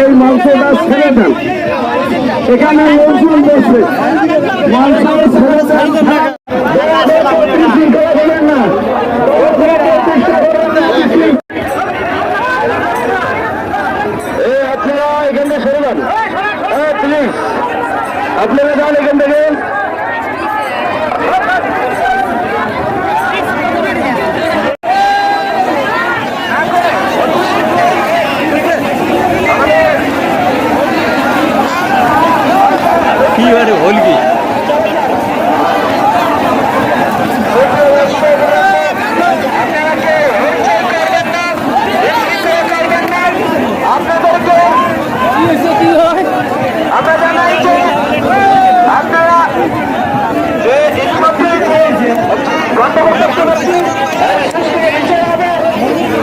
এই মাংসটা ছেড়ে দেন। এখানে লোকজন বসবে প্লিজ আপনারা যান এখান থেকে। একেবারে হলকি।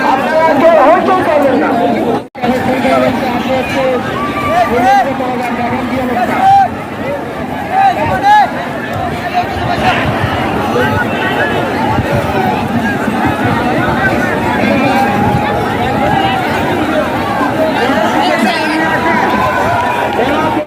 আপনারা কেউ হইচই করবেন না। Yeah.